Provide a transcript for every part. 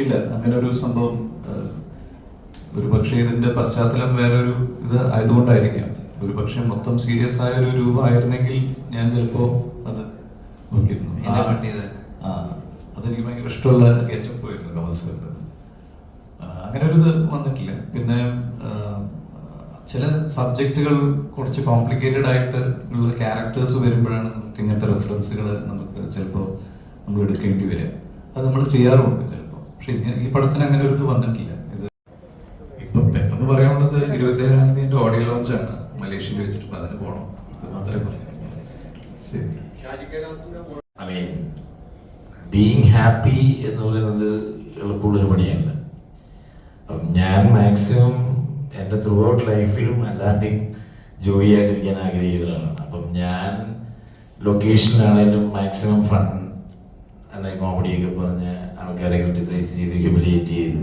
ഇല്ല അങ്ങനെ ഒരു സംഭവം ഒരു പക്ഷേ ഇതിന്റെ പശ്ചാത്തലം വേറൊരു ഇത് ആയതുകൊണ്ടായിരിക്കാം. ഒരു പക്ഷേ മൊത്തം സീരിയസ് ആയ ഒരു രൂപമായിരുന്നെങ്കിൽ ഞാൻ ചിലപ്പോ അത് നോക്കിയിരുന്നു. അതെനിക്ക് ഭയങ്കര ഇഷ്ടമുള്ള ഗെറ്റപ്പ് പോയിരുന്നു കമൽ സാറിന്റെ അങ്ങനെ ഒരു ഇത് വന്നിട്ടില്ല. പിന്നെ ചില സബ്ജക്റ്റുകൾ കുറച്ച് കോംപ്ലിക്കേറ്റഡ് ആയിട്ട് ഉള്ള ക്യാരക്ടേഴ്സ് വരുമ്പോഴാണ് നമുക്ക് ഇങ്ങനത്തെ റെഫറൻസുകൾ നമുക്ക് ചിലപ്പോൾ നമ്മൾ എടുക്കേണ്ടി വരിക. അത് നമ്മൾ ചെയ്യാറുമുണ്ട് ചിലപ്പോൾ പക്ഷെ ഈ പടത്തിന് അങ്ങനെ ഒരു ഇത് വന്നിട്ടില്ല. ഇത് ഇപ്പൊ പെട്ടെന്ന് പറയാനുള്ളത് ഇരുപത്തേഴാം തീയതി ഓഡിയോ ലോഞ്ച് ആണ്. മലേഷ്യയിൽ വെച്ചിട്ട് അതിന് പോകണം ഇത് മാത്രമേ പറയാൻ ശരി. ഐ മീൻ ബീങ് ഹാപ്പി എന്ന് പറയുന്നത് എളുപ്പമുള്ളൊരു പണിയല്ല. അപ്പം ഞാൻ മാക്സിമം എന്റെ ത്രൂ ഔട്ട് ലൈഫിലും അല്ലാതെ ജോയി ആയിട്ടിരിക്കാൻ ആഗ്രഹിക്കുന്നതാണ്. അപ്പം ഞാൻ ലൊക്കേഷനിലാണേലും മാക്സിമം ഫൺ അല്ലെങ്കിൽ കോമഡിയൊക്കെ പറഞ്ഞ് ആൾക്കാരെ ക്രിട്ടിസൈസ് ചെയ്ത് ഹ്യൂമിലിയേറ്റ് ചെയ്ത്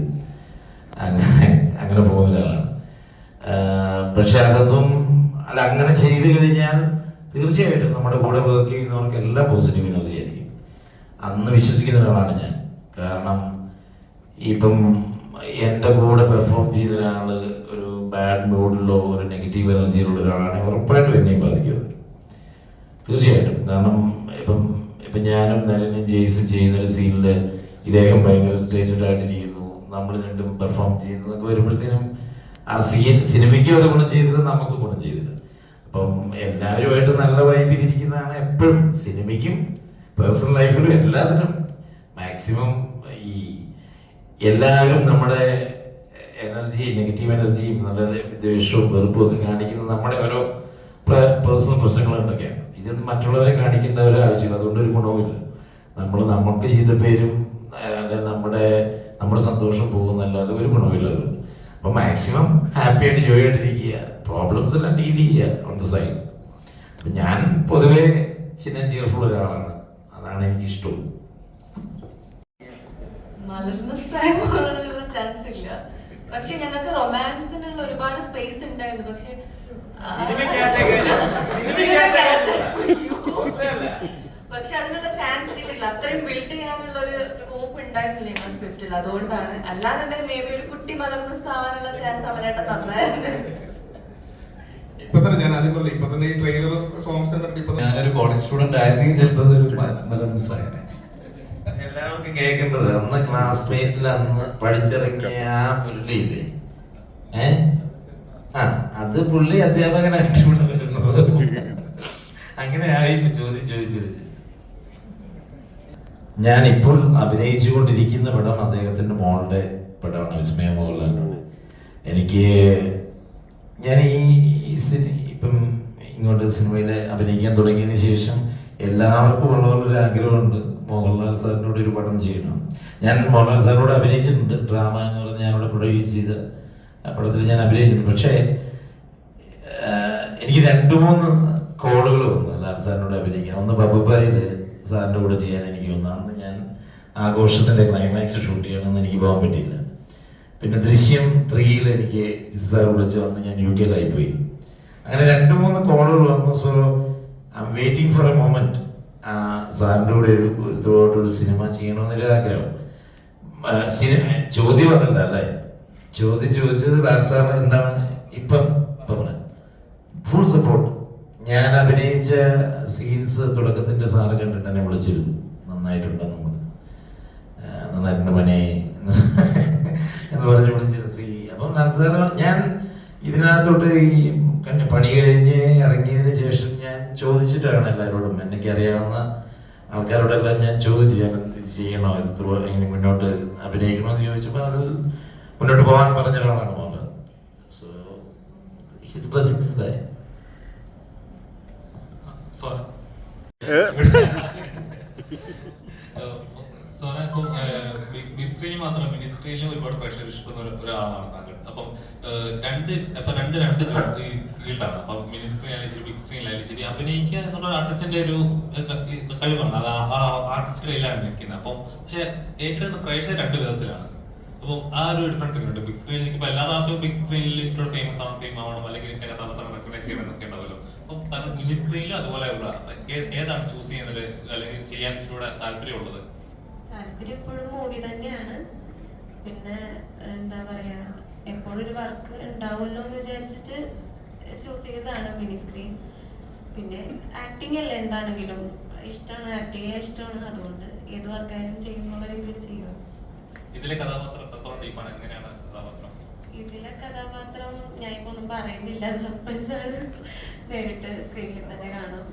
അങ്ങനെ അങ്ങനെ പോകുന്ന പക്ഷെ അതൊന്നും അല്ല അങ്ങനെ ചെയ്തു കഴിഞ്ഞാൽ തീർച്ചയായിട്ടും നമ്മുടെ കൂടെ വർക്ക് ചെയ്യുന്നവർക്ക് എല്ലാം പോസിറ്റീവ് എനർജി ആയിരിക്കും. അന്ന് വിശ്വസിക്കുന്ന ഒരാളാണ് ഞാൻ. കാരണം ഇപ്പം എന്റെ കൂടെ പെർഫോം ചെയ്ത ഒരാൾ ഒരു ബാഡ് മൂഡിലോ ഒരു നെഗറ്റീവ് എനർജിയിലുള്ള ഒരാളാണെങ്കിൽ ഉറപ്പായിട്ടും എന്നെയും ബാധിക്കും തീർച്ചയായിട്ടും. കാരണം ഇപ്പം ഇപ്പം ഞാനും നരനും ജെയ്സും ചെയ്യുന്ന ഒരു സീനിൽ ഇദ്ദേഹം ഭയങ്കര റിലേറ്റഡ് ആയിട്ടിരിക്കുന്നു. നമ്മൾ രണ്ടും പെർഫോം ചെയ്യുന്നതൊക്കെ വരുമ്പോഴത്തേനും ആ സീൻ സിനിമയ്ക്കും അത് ഗുണം ചെയ്തില്ല നമുക്ക് ഗുണം ചെയ്തില്ല. അപ്പം എല്ലാവരുമായിട്ട് നല്ല വൈബിലിരിക്കുന്നതാണ് എപ്പോഴും സിനിമയ്ക്കും പേഴ്സണൽ ലൈഫിലും എല്ലാത്തിനും. മാക്സിമം ഈ എല്ലാവരും നമ്മുടെ എനർജി നെഗറ്റീവ് എനർജിയും നല്ല ദേഷ്യവും വെറുപ്പും ഒക്കെ കാണിക്കുന്നത് നമ്മുടെ ഓരോ പേഴ്സണൽ പ്രശ്നങ്ങളുണ്ടൊക്കെയാണ്. ഇതൊന്നും മറ്റുള്ളവരെ കാണിക്കേണ്ട ഒരു ആവശ്യമില്ല. അതുകൊണ്ട് ഒരു ഗുണവുമില്ല. നമ്മൾ നമുക്ക് ചെയ്ത പേരും നമ്മുടെ നമ്മുടെ സന്തോഷം പോകുന്നല്ലാതെ ഒരു ഗുണമില്ല അതുകൊണ്ട്. അപ്പൊ മാക്സിമം ഹാപ്പി ആയിട്ട് ജോയ് ആയിട്ടിരിക്കുക. പ്രോബ്ലംസ് എല്ലാം ഡീൽ ചെയ്യുക ഓൺ ദ സൈഡ് അപ്പൊ ഞാൻ പൊതുവെ ചിന്ന ചിയർഫുൾ ഒരാളാണ്. അതാണ് എനിക്ക് ഇഷ്ടവും ചാൻസ് ഇല്ല. പക്ഷെ ഞങ്ങൾക്ക് റൊമാൻസിനുള്ള ഒരുപാട് സ്പേസ് ഉണ്ടായിരുന്നു. പക്ഷെ പക്ഷെ അതിനുള്ള ചാൻസ് കിട്ടില്ല അത്രയും ബിൽഡ് ചെയ്യാനുള്ള ഒരു ഉണ്ടായിരുന്നില്ല ഞങ്ങളുടെ സ്ക്രിപ്റ്റിൽ അതുകൊണ്ടാണ്. അല്ലാന്നുണ്ടെങ്കിൽ മേ ബി ഒരു കുട്ടി മലർന്ന ആവാനുള്ള ചാൻസ് അവരായിട്ട് തന്നായിരുന്നു ഇപ്പൊ തന്നെ ഞാൻ ആദ്യം പറഞ്ഞു ഇപ്പൊ തന്നെ ഈ ട്രെയിലറും സോങ്സ് കണ്ടിട്ട് ഇപ്പൊ തന്നെ ഞാനൊരു കോളേജ് സ്റ്റുഡന്റ് ആയിരുന്നെങ്കിൽ ചിലപ്പോൾ അതൊരു മലർ മിസ്സായനെ എല്ലാവർക്കും കേൾക്കേണ്ടത് അന്ന് ക്ലാസ്മേറ്റിൽ അന്ന് പഠിച്ചിറങ്ങിയ ആ പുള്ളിയില്ലേ ഏ? ആ അത് പുള്ളി അധ്യാപകനായിട്ട് ഇവിടെ വരുന്നത്. അങ്ങനെ ആയിരുന്നു ചോദ്യം ചോദിച്ചു ചോദിച്ചു. ഞാൻ ഇപ്പോൾ അഭിനയിച്ചുകൊണ്ടിരിക്കുന്ന പടം അദ്ദേഹത്തിന്റെ മോളുടെ പടമാണ് വിസ്മയ മോഹൻലാലിനോട്. എനിക്ക് ഞാൻ ഈ ഇപ്പം ഇങ്ങോട്ട് സിനിമയിൽ അഭിനയിക്കാൻ തുടങ്ങിയതിന് ശേഷം എല്ലാവർക്കും ഉള്ള ഒരു ആഗ്രഹമുണ്ട്. മോഹൻലാൽ സാറിനോട് ഒരു പടം ചെയ്യണം. ഞാൻ മോഹൻലാൽ സാറിനോട് അഭിനയിച്ചിട്ടുണ്ട്. ഡ്രാമ എന്ന് പറഞ്ഞ് അവിടെ പ്രൊഡ്യൂസ് ചെയ്ത പടത്തിൽ ഞാൻ അഭിനയിച്ചിട്ടുണ്ട്. പക്ഷേ എനിക്ക് രണ്ട് മൂന്ന് കോളുകൾ വന്നു. ലാൽ സാറിനോട് അഭിനയിക്കാൻ. ഒന്ന് ബബുബായിൽ സാറിന്റെ കൂടെ ചെയ്യാൻ എനിക്ക് തോന്നുന്നു. അന്ന് ഞാൻ ആഘോഷത്തിന്റെ ക്ലൈമാക്സ് ഷൂട്ട് ചെയ്യണമെന്ന് എനിക്ക് പോകാൻ പറ്റിയില്ല. പിന്നെ ദൃശ്യം ത്രീയിൽ എനിക്ക് സാർ വിളിച്ചു. വന്ന് ഞാൻ യു കെയിലായി പോയി അങ്ങനെ രണ്ട് മൂന്ന് കോളുകൾ വന്നു. So I'm waiting for a moment സാറിന്റെ കൂടെ ഒരു ഒരുത്തോട്ട് ഒരു സിനിമ ചെയ്യണമെന്നൊരു ആഗ്രഹം. സിനിമ ചോദ്യം അതല്ല അല്ലേ? ചോദ്യം ചോദിച്ചത് ലാൽ സാർ എന്താണ് ഇപ്പം പറഞ്ഞത്? ഫുൾ സപ്പോർട്ട് ഞാൻ അഭിനയിച്ച സീൻസ് തുടക്കത്തിന്റെ സാറ് കണ്ടിട്ട് എന്നെ വിളിച്ചിരുന്നു. നന്നായിട്ടുണ്ടെന്ന് നന്നായിട്ടുണ്ട് മനെ എന്ന് പറഞ്ഞ് വിളിച്ചിരുന്നു സീ അപ്പം സാറ് ഞാൻ ഇതിനകത്തോട്ട് ഈ പണി കഴിഞ്ഞ് ഇറങ്ങിയതിന് ശേഷം ഞാൻ ചോദിച്ചിട്ടാണ് എല്ലാവരോടും എനിക്ക് അറിയാവുന്ന ആൾക്കാരോടെല്ലാം ഞാൻ ചോദിച്ചു. ഞാൻ എന്ത് ചെയ്യണോ? ഇത് എങ്ങനെ മുന്നോട്ട് അഭിനയിക്കണോ എന്ന് ചോദിച്ചപ്പോൾ അത് മുന്നോട്ട് പോകാൻ പറഞ്ഞ ഒരാളാണ് Mohan so his bus sorry Sona ഇപ്പം സ്ക്രീനിൽ മാത്രമല്ല മിനിസ്ക്രീനിലും ഒരുപാട് ഇഷ്ടപ്പെടുന്ന ഒരു- ഒരാളാണ് താങ്കൾ. അപ്പം രണ്ട് അപ്പൊ രണ്ട് രണ്ട് ഈ ഫീൽഡാണ്. അപ്പം മിനി സ്ക്രീൻ ആയാലും ശരി ബിഗ് സ്ക്രീനിലായാലും ശരി അഭിനയിക്കുക എന്നുള്ള ആർട്ടിസ്റ്റിന്റെ ഒരു കഴിവാണ്. അത് ആർട്ടിസ്റ്റ് കയ്യിലാണ് നിൽക്കുന്നത്. അപ്പം പക്ഷെ ഏറ്റെടുക്കുന്ന പ്രേക്ഷകർ രണ്ട് വിധത്തിലാണ്. അപ്പോൾ ആ ഒരു ഡിഫറൻസ് ഉണ്ട്. ബിഗ് സ്ക്രീനിൽ ഇപ്പൊ എല്ലാ നാട്ടിലും ബിഗ് സ്ക്രീനിൽ ഇച്ചിരി ഫേമസ് ആണോ ഫെയിം ആവണം അല്ലെങ്കിൽ കഥാപാത്രം റെക്കഗ്നൈസ് ചെയ്യണം എന്നൊക്കെ അപ്പം താങ്കൾ മിനി സ്ക്രീനിലും അതുപോലെയുള്ള ഏതാണ് ചൂസ് ചെയ്യുന്നത്? അല്ലെങ്കിൽ ചെയ്യാൻ ഇച്ചിരി താല്പര്യമുള്ളത്? താല്പര്യം എപ്പോഴും മൂവി തന്നെയാണ്. പിന്നെ എന്താ പറയാ എപ്പോഴും ഒരു വർക്ക് ഉണ്ടാവുമല്ലോ എന്ന് വിചാരിച്ചിട്ട് ചൂസ് ചെയ്തതാണ് മിനി സ്ക്രീൻ പിന്നെ ആക്ടിങ് അല്ലേ എന്താണെങ്കിലും. ഇഷ്ടമാണ് ആക്ടിങ് ഇഷ്ടമാണ്. അതുകൊണ്ട് ഏത് വർക്കായാലും ചെയ്യുന്നുള്ള രീതിയിൽ ചെയ്യുക. ഇതിലെ കഥാപാത്രം എത്രത്തോളം ഡീപ്പാണ് എങ്ങനെയാണ് കഥാപാത്രം? ഇതിലെ കഥാപാത്രം ഞാൻ ഇപ്പൊ ഒന്നും പറയുന്നില്ല. സസ്പെൻസ് ആണ്. നേരിട്ട് സ്ക്രീനിൽ തന്നെ കാണാം.